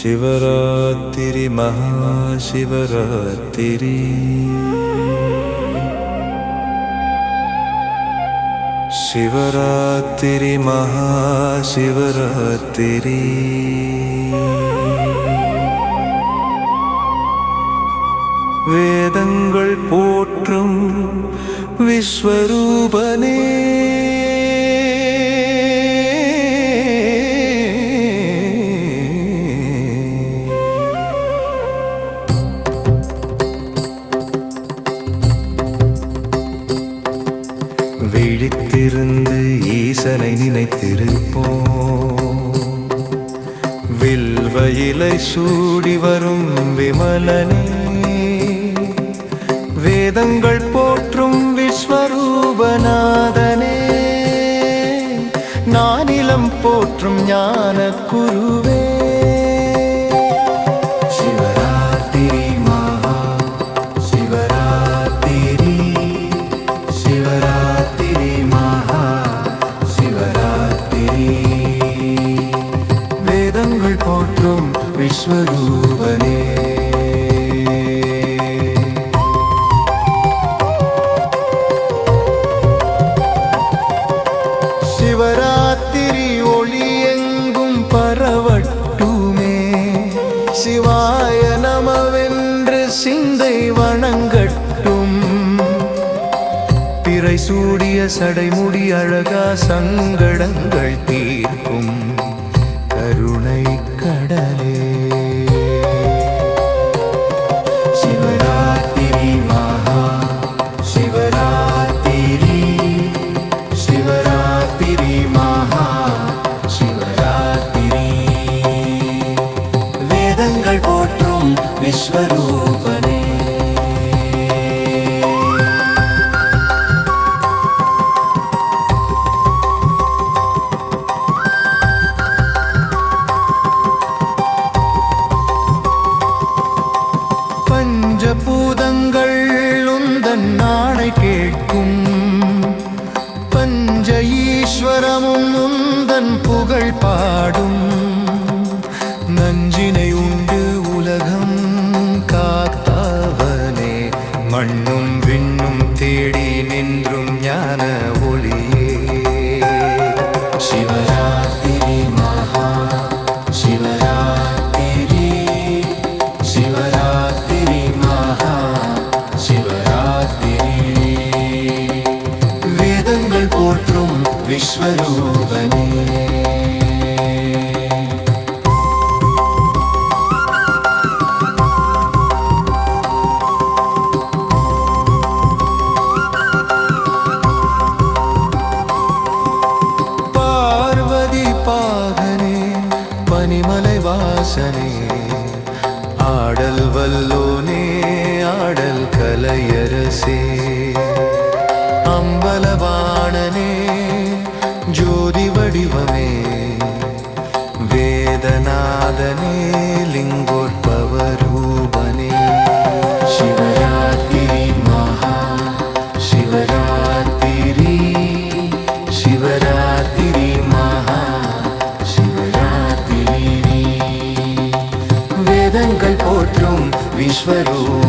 சிவராத்திரி மகா சிவராத்திரி சிவராத்திரி மகா சிவராத்திரி வேதங்கள் விழித்திருந்து ஈசனை நினைத்திருப்போம். வில்வயிலை சூடி வரும் விமலனே வேதங்கள் போற்றும் விஸ்வரூபநாதனே நானிலம் போற்றும் ஞான போற்றும் விஸ்வரூபனே. சிவராத்திரி ஒளியெங்கும் பரவட்டுமே. சிவாய நமவென்று சிந்தை வணங்கட்டும். பிறை சூடிய சடைமுடி அழகா சங்கடங்கள் தீர்க்கும். போற்றும் விஸ்வரூபனே பஞ்சபூதங்கள் உந்தன் நாளை கேட்கும். பஞ்ச ஈஸ்வரமும் உந்தன் புகழ் பாடும். மண்ணும் விண்ணும் தேடி நின்றும் ஞான ஒளியே சிவராத்திரி மகா சிவராத்திரி சிவராத்திரி மகா சிவராத்திரி வேதங்கள் போற்றும் விஸ்வரூபனே கலையரசே. அம்பலவாணனே ஜோதி வடிவமே. வேதநாதனே லிங்கோற்பவரூபனே. சிவராத்திரி மகா சிவராத்திரி சிவராத்திரி மகா சிவராத்திரி வேதங்கள் போற்றும் விஸ்வரூ